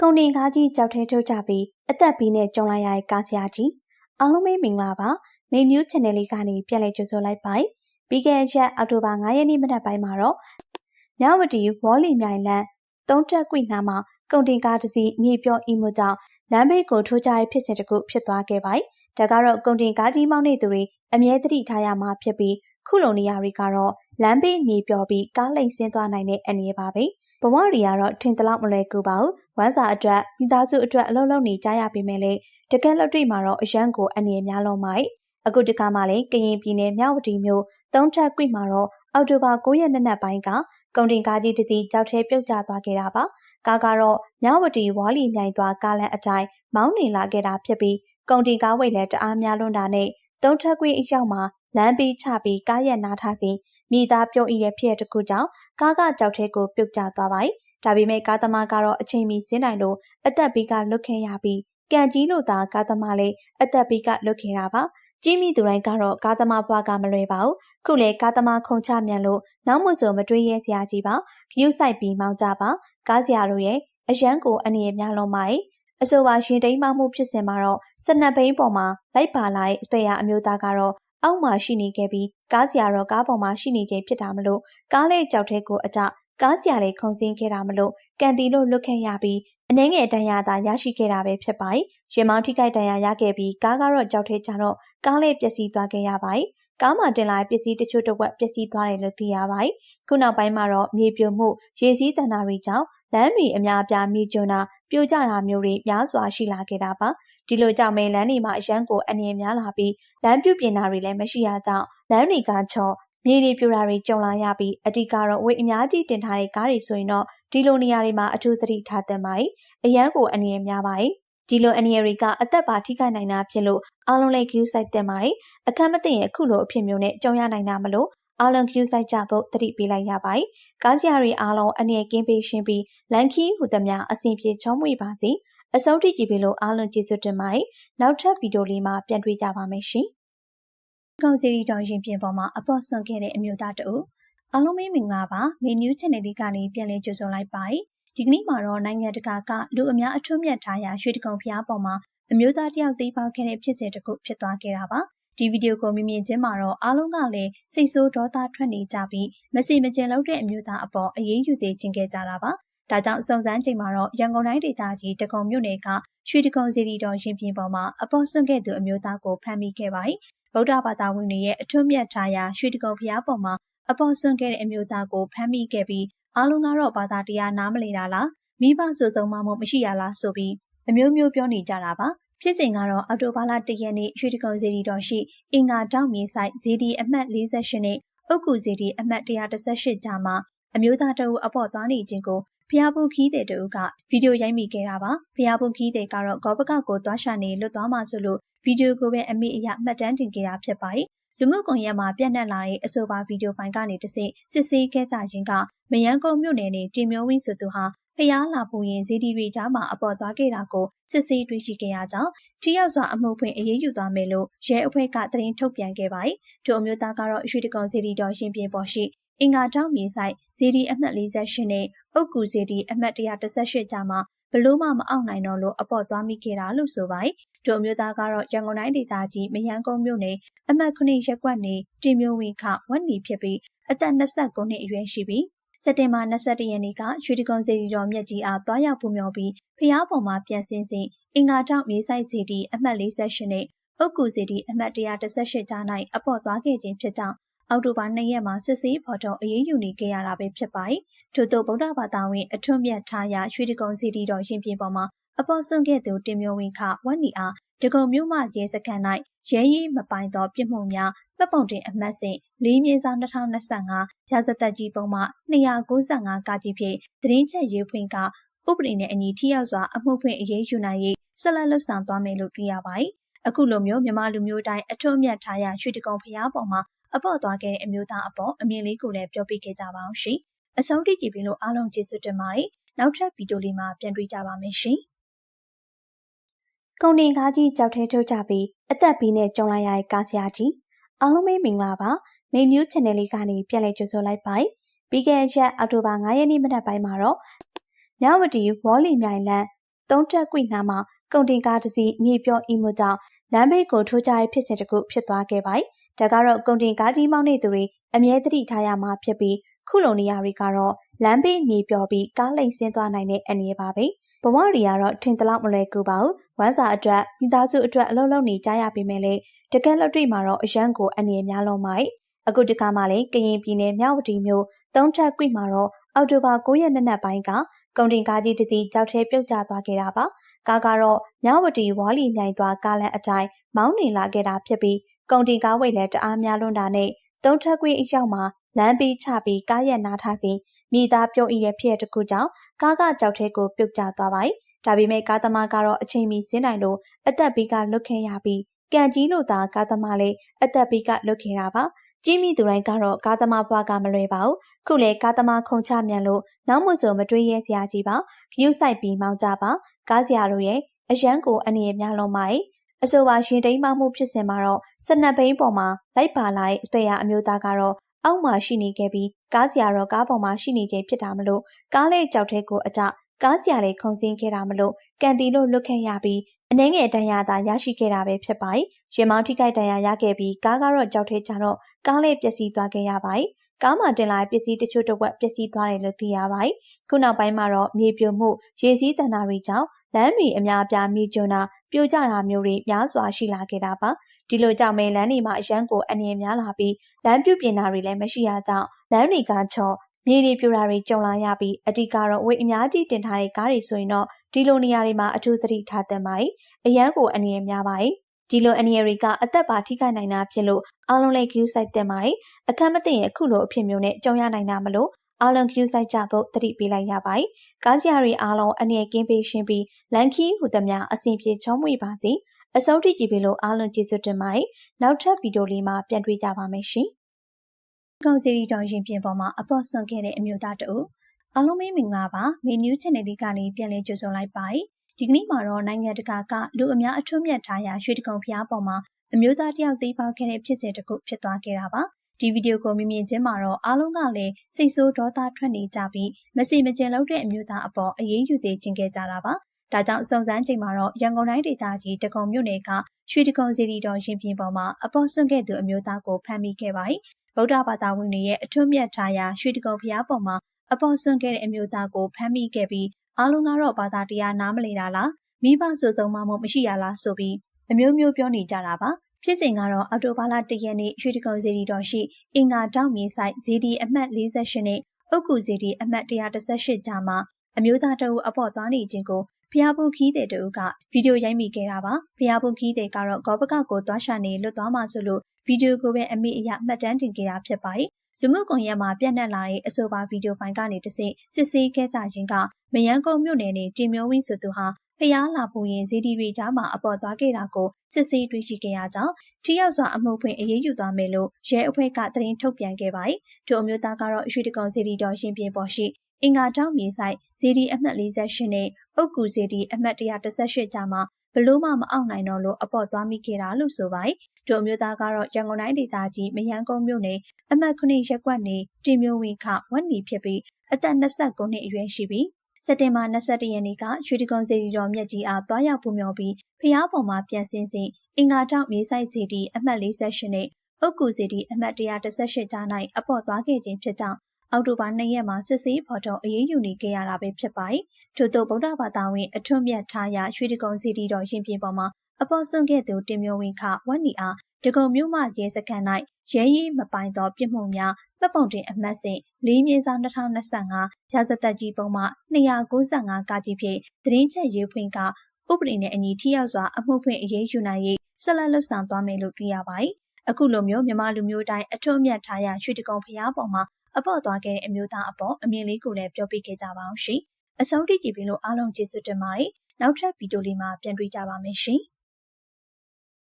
ကုန်တင်ကားကြီးကြောက်ထဲထုတ်ကြပြီးအသက်ဘီနဲ့ကြုံလိုက်ရတဲ့ကားဆရာကြီးအားလုံးပဲမင်္ဂလာပါမေနျူး channel လေးကနေပြန်လည်ကြိုဆိုလိုက်ပါပြီးခဲ့တဲ့ရက်အောက်တိုဘာ9ရက်နေ့မနက်ပိုင်းမှာတော့မြဝတီဝေါ်လီမြိုင်လန်သုံးတက်ကွိနာမှာကုန်တင်ကားတစ်စီးမြေပြောအီမိုကြောင့်လမ်းဘေးကိုထိုးကြတဲ့ဖြစ်စဉ်တစ်ခုဖြစ်သွားခဲ့ပါတယ်ဒါကတော့ကုန်တင်ကားကြီးမောင်းနေသူတွေအမြဲတတိထားရမှာဖြစ်ပြီးခုလိုနေရာတွေကတော့လမ်းဘေးမြေပြောပြီးကားလိမ့်ဆင်းသွားနိုင်တဲ့အနေပါပဲ။ ဘဝတွေကတော့ထင်သလောက်မလွယ်ကူပါဘူးဝမ်းစာအတွက်မိသားစုအတွက်အလုပ်လုပ်နေကြရပေမဲ့လေတကယ်လက်တွေ့မှာတော့အရန်ကိုအနေများလုံးပါအခုတခါမှလည်းကရင်ပြည်နယ်မြဝတီမြို့သုံးထပ်ကွိမှာတော့အောက်တိုဘာ9ရက်နေ့နက်ပိုင်းကကုန်တင်ကားကြီးတစ်စီးကြောက်ထဲပြုတ်ကျသွားခဲ့တာပါကားကတော့မြဝတီဝါလီမြိုင်သွားကားလမ်းအတိုင်းမောင်းနေလာခဲ့တာဖြစ်ပြီးကုန်တင်ကားဝိတ်လည်းတအားများလွန်းတာနဲ့သုံးထပ်ကွိအရောက်မှာ လမ်းပြီးချပြီးကားရက်နားထားစဉ်မိသားပြုံးဤရဲ့ဖြစ်ရတစ်ခုကြောင့်ကားကကြောက်ထဲကိုပြုတ်ကျသွားပါတယ်။ဒါပေမဲ့ကားသမားကတော့အချိန်မီဆင်းနိုင်လို့အသက်ဘီကလွတ်ခဲ့ရပြီးကံကြီးလို့သာကားသမားလည်းအသက်ဘီကလွတ်ခဲ့တာပါ။ကြီးမိသူတိုင်းကတော့ကားသမားဘွားကမလွယ်ပါဘူး။ခုလေကားသမားခုံချမြန်လို့နောက်မှဆိုမတွေးရဲစရာကြီးပါ။ဂယုဆိုင်ပြီးမောင်းကြပါ။ကားစရာတို့ရဲ့အရန်ကိုအနေများလုံးပါရဲ့။အဆိုပါရင်တိမ်မှမှုဖြစ်စဉ်မှာတော့စနက်ဘိန်းပေါ်မှာလိုက်ပါလာတဲ့စပယ်ယာအမျိုးသားကတော့ အောက်မှာရှိနေခဲ့ပြီးကားစရာတော့ကားပေါ်မှာရှိနေခြင်းဖြစ်တာမလို့ကားလေးကြောက်ထဲကိုအကြကားစရာလေးခုန်ဆင်းခဲ့တာမလို့ကန်တီလို့လွတ်ခဲ့ရပြီးအနှဲငယ်တန်ရာသာရရှိခဲ့တာပဲဖြစ်ပါတယ်။ရင်မောင်းထိခိုက်တန်ရာရခဲ့ပြီးကားကတော့ကြောက်ထဲကျတော့ကားလေးပျက်စီးသွားခဲ့ရပါတယ်။ကားမှာတင်လာပစ္စည်းတချို့တစ်ဝက်ပျက်စီးသွားတယ်လို့သိရပါတယ်။ခုနောက်ပိုင်းမှာတော့မြေပြိုမှုရေစည်းတန်တာတွေကြောင့် လမ်းတွေအများအပြားမြေကျွန်းတာပြိုကျတာမျိုးတွေများစွာရှိလာခဲ့တာပါဒီလိုကြောင့်မဲလမ်းတွေမှာအရန်ကိုအနေများလာပြီးလမ်းပြုပြင်တာတွေလည်းမရှိရကြောင်းလမ်းတွေကချော့မြေတွေပြိုတာတွေကြုံလာရပြီးအတိကတော့ဝေးအများကြီးတင်ထားတဲ့ကားတွေဆိုရင်တော့ဒီလိုနေရာတွေမှာအထူးသတိထားသင့်ပါတယ်အရန်ကိုအနေများပါတယ်ဒီလိုအနေရီကအသက်ပါထိခိုက်နိုင်တာဖြစ်လို့အားလုံးလည်း queue site တင်ပါတယ်အခက်မသိရင်အခုလိုအဖြစ်မျိုးနဲ့ကြုံရနိုင်တာမလို့ အားလုံး queue site ကြဖို့တတိပေးလိုက်ရပါတယ်ကားစရာတွေအားလုံးအနေကင်းပေးရှင်းပြီးလန်ခီဟူသမျှအဆင်ပြေချောမွေ့ပါစေအဆုံးထိကြည့်ပြီးလို့အားလုံးကျေးဇူးတင်ပါတယ်နောက်ထပ်ဗီဒီယိုလေးမှာပြန်တွေ့ကြပါမယ်ရှင်ကောင်စီရီတော်ရင်ပြင်ပေါ်မှာအပေါ်ဆွန်ခဲ့တဲ့အမျိုးသားတအုပ်အားလုံးမင်္ဂလာပါမေနျူး channel လေးကနေပြန်လည်ကြိုဆိုလိုက်ပါတယ်ဒီကနေ့မှာတော့နိုင်ငံတကာကလူအများအထွတ်မြတ်ထားရာရွှေတကုံဖျားပေါ်မှာအမျိုးသားတယောက်သိပေါက်ခဲ့တဲ့ဖြစ်စဉ်တစ်ခုဖြစ်သွားခဲ့တာပါ ဒီဗီဒီယိုကိုမြင်မြင်ချင်းမှာတော့အားလုံးကလည်းစိတ်ဆိုးဒေါသထွက်နေကြပြီးမစီမကျင်လုပ်တဲ့အမျိုးသားအပေါ်အရေးယူသေးခြင်းခဲ့ကြတာပါဒါကြောင့်စုံစမ်းချိန်မှာတော့ရန်ကုန်တိုင်းဒေသကြီးတကုံမြို့နယ်ကရွှေတကုံစီရီတော်ရင်ပြင်ပေါ်မှာအပေါ်ဆွန့်ခဲ့သူအမျိုးသားကိုဖမ်းမိခဲ့ပါတယ်ဗုဒ္ဓဘာသာဝင်တွေရဲ့အထွတ်မြတ်ထားရာရွှေတကုံဖျားပေါ်မှာအပေါ်ဆွန့်ခဲ့တဲ့အမျိုးသားကိုဖမ်းမိခဲ့ပြီးအားလုံးကတော့ဘာသာတရားနားမလည်တာလားမိဘဆိုဆုံးမမှုမရှိရလားဆိုပြီးအမျိုးမျိုးပြောနေကြတာပါ ဖြစ်စဉ်ကတော့အော်တိုဘာလ၁ရက်နေ့ရွှေတကုံစီရီတော်ရှိအင်္ဂါတောင်မြေဆိုင် GD အမှတ်48နဲ့အုတ်ကူ GD အမှတ်118ကြားမှာအမျိုးသားတအုပ်အပေါ်သွားနေခြင်းကိုဖျားဖို့ခီးတဲ့တအုပ်ကဗီဒီယိုရိုက်မိခဲ့တာပါဖျားဖို့ခီးတဲ့ကတော့ဂောဘကကိုသွားရှာနေလွတ်သွားမှဆိုလို့ဗီဒီယိုကိုပဲအမိအယမှတ်တမ်းတင်ခဲ့တာဖြစ်ပါတယ်လူမှုကွန်ရက်မှာပြန့်နှံ့လာတဲ့အဆိုပါဗီဒီယိုဖိုင်ကနေတဆင့်စစ်ဆေးခဲ့ကြခြင်းကမယန်းကုန်းမြို့နယ်နေတင်မျိုးဝင်းဆိုသူဟာ ဖျားလာပူရင်ဇီဒီတွေကြားမှာအပေါ်သွားခဲ့တာကိုစစ်ဆေးတွေ့ရှိခဲ့ရကြောင်းထိရောက်စွာအမှုဖွင့်အရေးယူသွားမယ်လို့ရဲအဖွဲ့ကသတင်းထုတ်ပြန်ခဲ့ပါတယ်။ထိုအမျိုးသားကတော့ရွှေတကုံဇီဒီတော်ရှင်ပြင်ပေါ်ရှိအင်္ဂါတောင်မြေဆိုင်ဇီဒီအမှတ်48နဲ့အုတ်ကူဇီဒီအမှတ်118ကြားမှာဘလို့မှမအောင်နိုင်တော့လို့အပေါ်သွားမိခဲ့တာလို့ဆိုပါတယ်။ထိုအမျိုးသားကတော့ရန်ကုန်တိုင်းဒေသကြီးမယန်းကုန်းမြို့နယ်အမှတ်9ရပ်ကွက်နေတင်မျိုးဝင်းခဝက်နီဖြစ်ပြီးအသက်29နှစ်အရွယ်ရှိပြီး စက်တင်ဘာ22ရက်နေ့ကရွှေတကုံစီရီတော်မြတ်ကြီးအားတွားရောက်ပူမျောပြီးဖျားပေါ်မှာပြန်ဆင်းစဉ်အင်္ဂါတောင်မြေဆိုင်စီတီအမှတ်48နဲ့အုတ်ကူစီတီအမှတ်118ကြား၌အပေါ်သွားခဲ့ခြင်းဖြစ်ကြောင်းအောက်တိုဘာ2ရက်မှာစစ်ဆေးဖော်ထုတ်အရေးယူနေခဲ့ရတာပဲဖြစ်ပါတယ်။ထို့သောဗုဒ္ဓဘာသာဝင်အထွတ်မြတ်ထားရာရွှေတကုံစီတီတော်ရင်ပြင်ပေါ်မှာ အပေါ်ဆုံးခဲ့သူတင်မျိုးဝင်းခဝက်နီအားတကုံမြို့မှရဲစခန်း၌ရဲရေးမပိုင်သောပြစ်မှုများတပ်ပုံတင်အမှတ်စဉ်၄မြင်းဆောင်2025ရာဇသက်ကြီးပုံမှ295ကကြီးဖြင့်သတင်းချက်ရေးဖွင့်ကဥပဒေနဲ့အညီထိရောက်စွာအမှုဖွင့်အရေးယူနိုင်ရေးဆက်လက်လှုပ်ဆောင်သွားမယ်လို့သိရပါတယ်။အခုလိုမျိုးမြန်မာလူမျိုးတိုင်းအထွတ်အမြတ်ထားရရွှေတကုံဖျားပေါ်မှာအပေါ်သွားခဲ့တဲ့အမျိုးသားအပေါ်အမြင်လေးကိုလည်းပြောပြခဲ့ကြပါအောင်ရှင်။အဆုံးထိကြည့်ပြီးလို့အားလုံးကျေးဇူးတင်ပါတယ်။နောက်ထပ်ဗီဒီယိုလေးမှာပြန်တွေ့ကြပါမယ်ရှင်။ ကုန်တင်ကားကြီးကြောက်ထဲထုတ်ကြပြီးအသက်ဘီနဲ့ကြုံလိုက်ရတဲ့ကားဆရာကြီးအားလုံးပဲမင်္ဂလာပါမေနျူး channel လေးကနေပြန်လည်ကြိုဆိုလိုက်ပါပြီးခဲ့တဲ့ရက်အောက်တိုဘာ9ရက်နေ့မနက်ပိုင်းမှာတော့မြဝတီဝေါ်လီမြိုင်လန်သုံးတက်ကွိနာမှာကုန်တင်ကားတစ်စီးမြေပြောအီမှုကြောင့်လမ်းဘေးကိုထိုးကြတဲ့ဖြစ်စဉ်တစ်ခုဖြစ်သွားခဲ့ပါတယ်။ဒါကတော့ကုန်တင်ကားကြီးမောင်းနေသူတွေအမြဲတမ်းထားရမှာဖြစ်ပြီးခုလိုနေရာတွေကတော့လမ်းဘေးမြေပြောပြီးကားလိမ်ဆင်းသွားနိုင်တဲ့အနေပါပဲ။ ဘဝတွေကတော့ထင်သလောက်မလွယ်ကူပါဘူး။ဝမ်းစာအတွက်မိသားစုအတွက်အလုံးလုံးနေကြရပေမဲ့လေတကယ်လက်တွေ့မှာတော့အရန်ကိုအနေများလုံးပါ။အခုတခါမှလည်းကရင်ပြည်နယ်မြဝတီမြို့သုံးထပ်ကွိမှာတော့အောက်တိုဘာ9ရက်နေ့နက်ပိုင်းကကုန်တင်ကားကြီးတစ်စီးကြောက်ထဲပြုတ်ကျသွားခဲ့တာပါ။ကားကတော့မြဝတီဝါလီမြိုင်သွားကားလမ်းအတိုင်းမောင်းနေလာခဲ့တာဖြစ်ပြီးကုန်တင်ကားဝိတ်လည်းတအားများလွန်းတာနဲ့သုံးထပ်ကွိအရောက်မှာ လမ်းပြီးချပြီးကားရက်နားထားစဉ်မိသားပြုံးဤတဲ့ဖြစ်ရတစ်ခုကြောင့်ကားကကြောက်ထဲကိုပြုတ်ကျသွားပါတယ်။ဒါပေမဲ့ကားသမားကတော့အချိန်မီဆင်းနိုင်လို့အသက်ဘေးကလွတ်ခဲ့ရပြီးကံကြီးလို့သာကားသမားလည်းအသက်ဘေးကလွတ်ခဲ့တာပါ။ကြီးမိသူတိုင်းကတော့ကားသမားဘွားကမလွယ်ပါဘူး။ခုလေကားသမားခုံချမြန်လို့နောက်မှဆိုမတွေးရဲစရာကြီးပါ။ဂယူးဆိုင်ပြီးမောင်းကြပါ။ကားစရာတို့ရဲ့အရန်ကိုအနေများလုံးပါ။အဆိုပါရှင်တိန်မမှုဖြစ်စဉ်မှာတော့စနက်ဘိန်းပေါ်မှာလိုက်ပါလာတဲ့စပယ်ယာအမျိုးသားကတော့ အောက်မှာရှိနေခဲ့ပြီးကားစရာတော့ကားပေါ်မှာရှိနေခြင်းဖြစ်တာမလို့ကားလေးကြောက်ထဲကိုအကြကားစရာလေးခုန်ဆင်းခဲ့တာမလို့ကန်တီလို့လွတ်ခဲ့ရပြီးအနှဲငယ်တန်ရာသာရရှိခဲ့တာပဲဖြစ်ပါတယ်။ရင်မောင်းထိခိုက်တန်ရာရခဲ့ပြီးကားကတော့ကြောက်ထဲကျတော့ကားလေးပျက်စီးသွားခဲ့ရပါတယ်။ကားမှာတင်လာပစ္စည်းတချို့တော့ပျက်စီးသွားတယ်လို့သိရပါတယ်။ခုနောက်ပိုင်းမှာတော့မြေပြိုမှုရေစည်းတန်တာတွေကြောင့် လမ်းတွေအများအပြားမြေကျွန်းတာပြိုကျတာမျိုးတွေများစွာရှိလာခဲ့တာပါဒီလိုကြောင့်မဲလမ်းတွေမှာအရန်ကိုအနေများလာပြီးလမ်းပြုပြင်တာတွေလည်းမရှိရကြောင်းလမ်းတွေကချော်မြေတွေပြိုတာတွေကြုံလာရပြီးအဓိကတော့ဝေအများကြီးတင်ထားတဲ့ကားတွေဆိုရင်တော့ဒီလိုနေရာတွေမှာအထူးသတိထားသင့်ပါတယ်အရန်ကိုအနေများပါတယ်ဒီလိုအနေရီကအသက်ပါထိခိုက်နိုင်တာဖြစ်လို့အားလုံးလည်း queue site တင်ပါတယ်အခက်မသိရင်အခုလိုအဖြစ်မျိုးနဲ့ကြုံရနိုင်တာမလို့ အားလုံး queue site ကြဖို့တတိပေးလိုက်ရပါတယ်။ကားစရာတွေအားလုံးအနေကင်းပေးရှင်းပြီးလန်ခီဟူသမျှအစဉ်ပြေချောမွေပါစေ။အဆုံးထိကြည့်ပြီးလို့အားလုံးကျေးဇူးတင်ပါတယ်။နောက်ထပ်ဗီဒီယိုလေးမှာပြန်တွေ့ကြပါမယ်ရှင်။ကောင်စီရီတော်ရင်ပြင်ပေါ်မှာအပေါ်ဆွန်ခဲ့တဲ့အမျိုးသားတဦးအားလုံးမင်္ဂလာပါမေနျူး channel လေးကနေပြန်လည်ကြိုဆိုလိုက်ပါတယ်။ဒီကနေ့မှာတော့နိုင်ငံတကာကလူအများအထွတ်မြတ်ထားရာရွှေတကုံဖျားပေါ်မှာအမျိုးသားတယောက်သိပေါက်ခဲ့တဲ့ဖြစ်စဉ်တစ်ခုဖြစ်သွားခဲ့တာပါ။ ဒီဗီဒီယိုကိုမြင်မြင်ချင်းမှာတော့အားလုံးကလည်းစိတ်ဆိုးဒေါသထွက်နေကြပြီးမစီမကျင်လုပ်တဲ့အမျိုးသားအပေါ်အရေးယူသေးခြင်းခဲ့ကြတာပါ။ဒါကြောင့်စုံစမ်းချိန်မှာတော့ရန်ကုန်တိုင်းဒေသကြီးတကုံမြို့နယ်ကရွှေတကုံစီရီတော်ရင်ပြင်ပေါ်မှာအပေါ်ဆွန့်ခဲ့သူအမျိုးသားကိုဖမ်းမိခဲ့ပါတယ်။ဗုဒ္ဓဘာသာဝင်တွေရဲ့အထွတ်မြတ်ထားရာရွှေတကုံဘုရားပေါ်မှာအပေါ်ဆွန့်ခဲ့တဲ့အမျိုးသားကိုဖမ်းမိခဲ့ပြီးအားလုံးကတော့ဘာသာတရားနားမလည်တာလားမိဘဆိုစုံမှမရှိရလားဆိုပြီးအမျိုးမျိုးပြောနေကြတာပါ။ ဖြစ်စဉ်ကတော့အော်တိုဘာလ၁ရက်နေ့ရွှေတကုံစီရီတော်ရှိအင်္ဂါတောက်မြေဆိုင် GD အမှတ်48နဲ့အုတ်ကူ GD အမှတ်118ကြားမှာအမျိုးသားတအုပ်အပေါ်သွားနေခြင်းကိုဖျားဖို့ခီးတဲ့တအုပ်ကဗီဒီယိုရိုက်မိခဲ့တာပါဖျားဖို့ခီးတဲ့ကတော့ဂောဘကကိုသွားရှာနေလွတ်သွားမှဆိုလို့ဗီဒီယိုကိုပဲအမိအယမှတ်တမ်းတင်ခဲ့တာဖြစ်ပါတယ်လူမှုကွန်ရက်မှာပြန့်နှံ့လာတဲ့အဆိုပါဗီဒီယိုဖိုင်ကနေတဆင့်စစ်ဆေးခဲ့ကြခြင်းကမယန်းကုန်းမြို့နယ်နဲ့တင်မျိုးဝင်းဆိုသူဟာ ဖျားလာဖို့ရင်ဇီဒီတွေကြားမှာအပေါ်သွားခဲ့တာကိုစစ်ဆေးတွေ့ရှိခဲ့ရကြောင်းထိရောက်စွာအမှုဖွင့်အရေးယူသွားမယ်လို့ရဲအဖွဲ့ကသတင်းထုတ်ပြန်ခဲ့ပါတယ်။ထိုအမျိုးသားကတော့ရွှေတကုံဇီဒီတော်ရှင်ပြင်ပေါ်ရှိအင်္ဂါတောင်းမြေဆိုင်ဇီဒီအမှတ်48နဲ့အုတ်ကူဇီဒီအမှတ်118ကြားမှာဘလို့မှမအောင်နိုင်တော့လို့အပေါ်သွားမိခဲ့တာလို့ဆိုပါတယ်။တို့မျိုးသားကတော့ရန်ကုန်တိုင်းဒေသကြီးမယန်းကုန်းမြို့နယ်အမှတ်9ရပ်ကွက်နေတင်မျိုးဝင်းခဝက်နီဖြစ်ပြီးအသက်29နှစ်အရွယ်ရှိပြီး စက်တင်ဘာ22ရက်နေ့ကရွှေတကုံစေတီတော်မြတ်ကြီးအားတွားရောက်ပူမျောပြီးဖျားပေါ်မှာပြန်ဆင်းစဉ်အင်္ဂါတောက်မြေဆိုင်စီတီအမှတ်48နဲ့အုတ်ကူစီတီအမှတ်118ကြား၌အပေါ်သွားခဲ့ခြင်းဖြစ်ကြောင်းအောက်တိုဘာ2ရက်မှာစစ်ဆေးဖော်ထုတ်အရေးယူနေခဲ့ရတာပဲဖြစ်ပါတယ်။ထို့သောဗုဒ္ဓဘာသာဝင်အထွတ်မြတ်ထားရာရွှေတကုံစီတီတော်ရင်ပြင်ပေါ်မှာအပေါ်ဆုံးခဲ့သူတင်မျိုးဝင်းခဝက်နီအားတကုံမြို့မှရဲစခန်း၌ ရဲရေးမပိုင်သောပြစ်မှုများမှတ်ပုံတင်အမှတ်စဉ်၄မြင်းဆောင်2025ရာဇသက်ကြီးပုံမှ295ကကြီးဖြင့်သတင်းချက်ရေးဖွင့်ကဥပဒေနဲ့အညီထိရောက်စွာအမှုဖွင့်အရေးယူနိုင်ရေးဆက်လက်လှုပ်ဆောင်သွားမယ်လို့သိရပါတယ်။အခုလိုမျိုးမြန်မာလူမျိုးတိုင်းအထွတ်အမြတ်ထားရရွှေတကုံဖျားပေါ်မှာအပေါ်သွားခဲ့တဲ့အမျိုးသားအပေါ်အမြင်လေးကိုလည်းပြောပြခဲ့ကြပါအောင်ရှင်။အဆုံးထိကြည့်ပြီးလို့အားလုံးကျေးဇူးတင်ပါတယ်။နောက်ထပ်ဗီဒီယိုလေးမှာပြန်တွေ့ကြပါမယ်ရှင်။